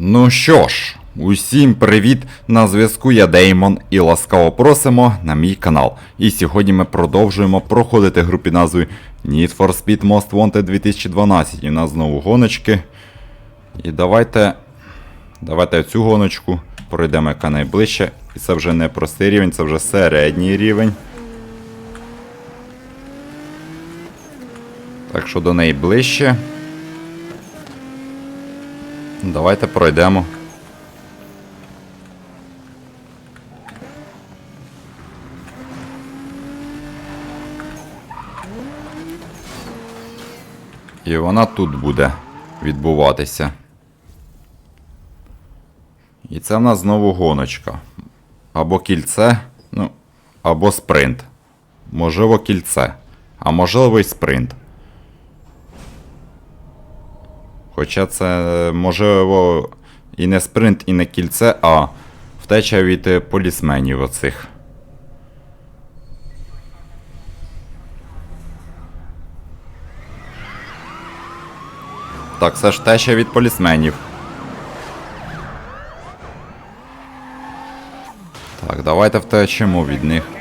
Ну що ж, усім привіт! На зв'язку я Деймон і ласкаво просимо на мій канал. І сьогодні ми продовжуємо проходити гру під назвою Need for Speed Most Wanted 2012. І у нас знову гоночки. І давайте. Давайте цю гоночку пройдемо яка найближче. І це вже не простий рівень, це вже середній рівень. Так що до неї ближче. Давайте пройдемо. І вона тут буде відбуватися. І це в нас знову гоночка. Або кільце, ну, або спринт. Можливо, кільце. А можливо і спринт. Хоча це, можливо, і не спринт, і не кільце, а втеча від е, полісменів оцих. Так, це ж втеча від полісменів. Так, давайте втечемо від них.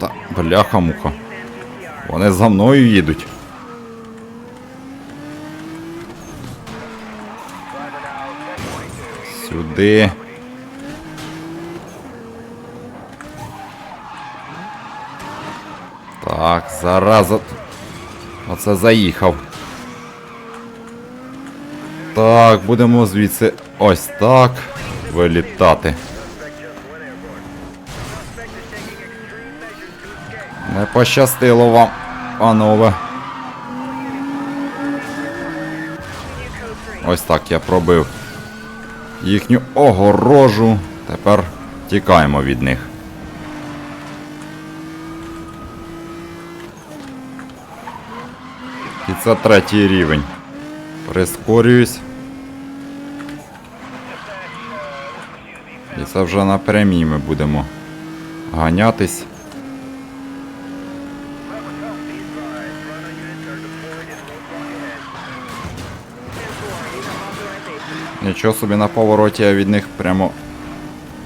Та, бляха-муха. Вони за мною їдуть. Сюди. Так, зараза. Оце заїхав. Так, будемо звідси ось так вилітати. Пощастило вам, панове. Ось так я пробив їхню огорожу. Тепер тікаємо від них. І це третій рівень. Прискорююсь. І це вже напрямі ми будемо ганятись. Нічого собі на повороті я від них прямо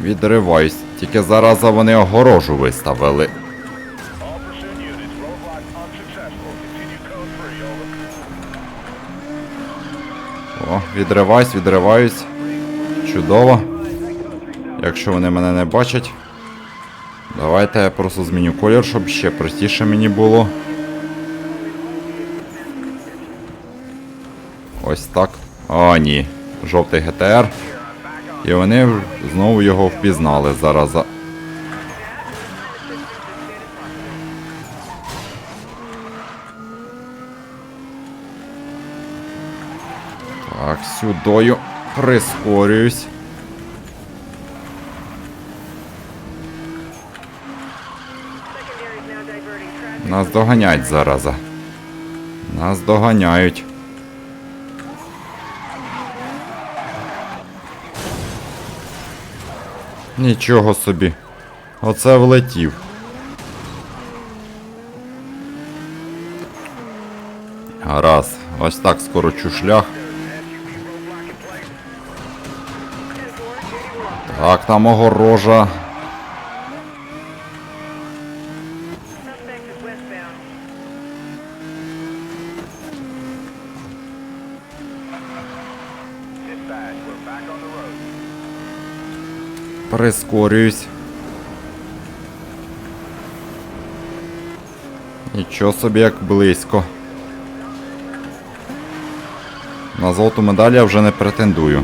відриваюсь. Тільки зараз вони огорожу виставили. All pursuit units, roadblock unsuccessful. Continue code 3, over. О, відриваюсь, відриваюсь. Чудово. Якщо вони мене не бачать. Давайте я просто зміню колір, щоб ще простіше мені було. Ось так. О, ні. Жовтий ГТР. І вони знову його впізнали зараза. Так, сюдою прискорююсь. Нас доганяють зараза. Нас доганяють. Нічого собі. Оце влетів. Гаразд, ось так скорочу шлях. Так, там огорожа. Прискорююсь. Нічого собі як близько. На золоту медаль я вже не претендую.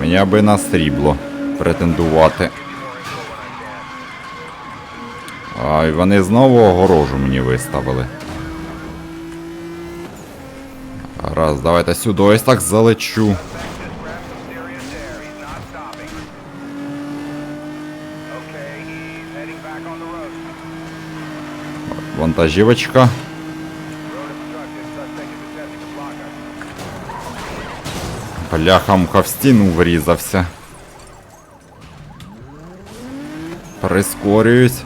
Мені аби на срібло претендувати. А вони знову огорожу мені виставили. Раз, давайте сюди ось так залечу. Us. Бляхамка в стіну врізався. Прискорююсь.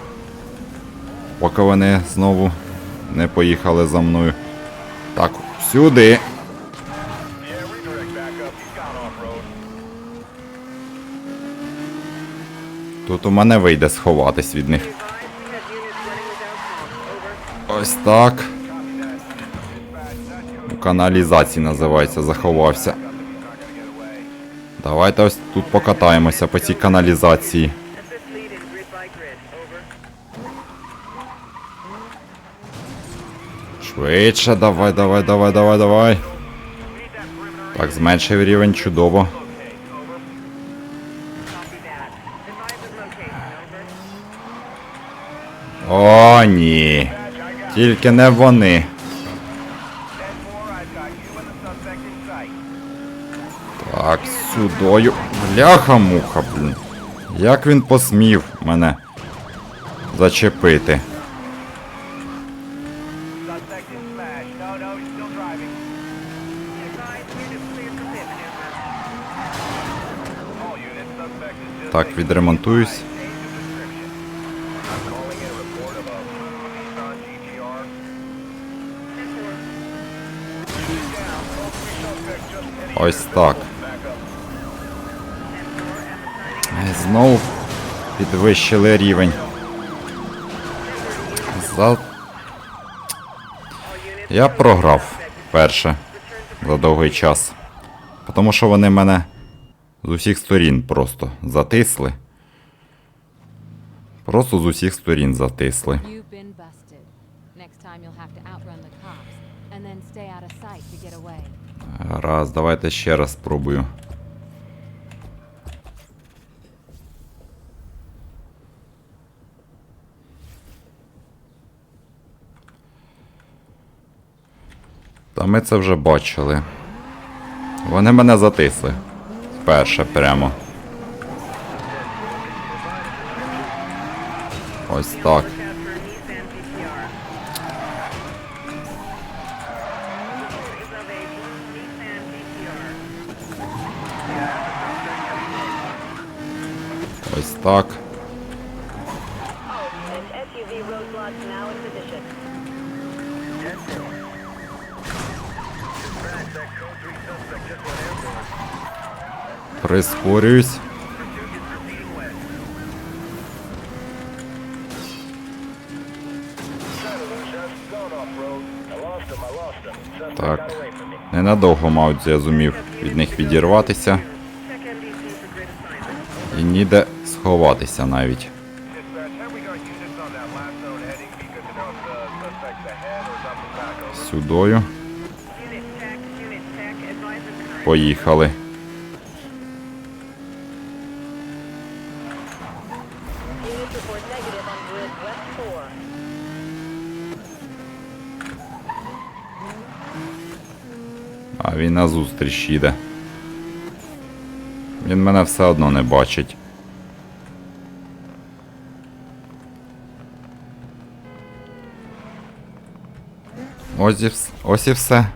Поки вони знову не поїхали за мною. Так, сюди. Тут у мене вийде сховатись від них. Ось так. У каналізації називається, заховався. Давайте ось тут покатаємося по цій каналізації. Швидше, давай, давай, давай, давай, давай. Так, зменшив рівень, чудово. О, ні. Тільки не вони. Так, сюдою. Бляха-муха, блін. Як він посмів мене зачепити? Suspect is Ось так. Е, Знову підвищили рівень. За... Я програв перше за довгий час. Тому що вони мене з усіх сторін просто затисли. Просто з усіх сторін затисли. Next time you'll have to outrun the cops and then stay out of sight to get away. Раз, давайте ще раз спробую. Та ми це вже бачили. Вони мене затисли. Перше прямо. Ось так. Так. from me. Ненадовго, мабуть, я зумів від них відірватися. І ніде сховатися навіть. Сюдою. Поїхали. Units report negative on grid West 4. А він назустріч їде. Він мене все одно не бачить. Ось і, все.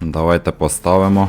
Давайте поставимо.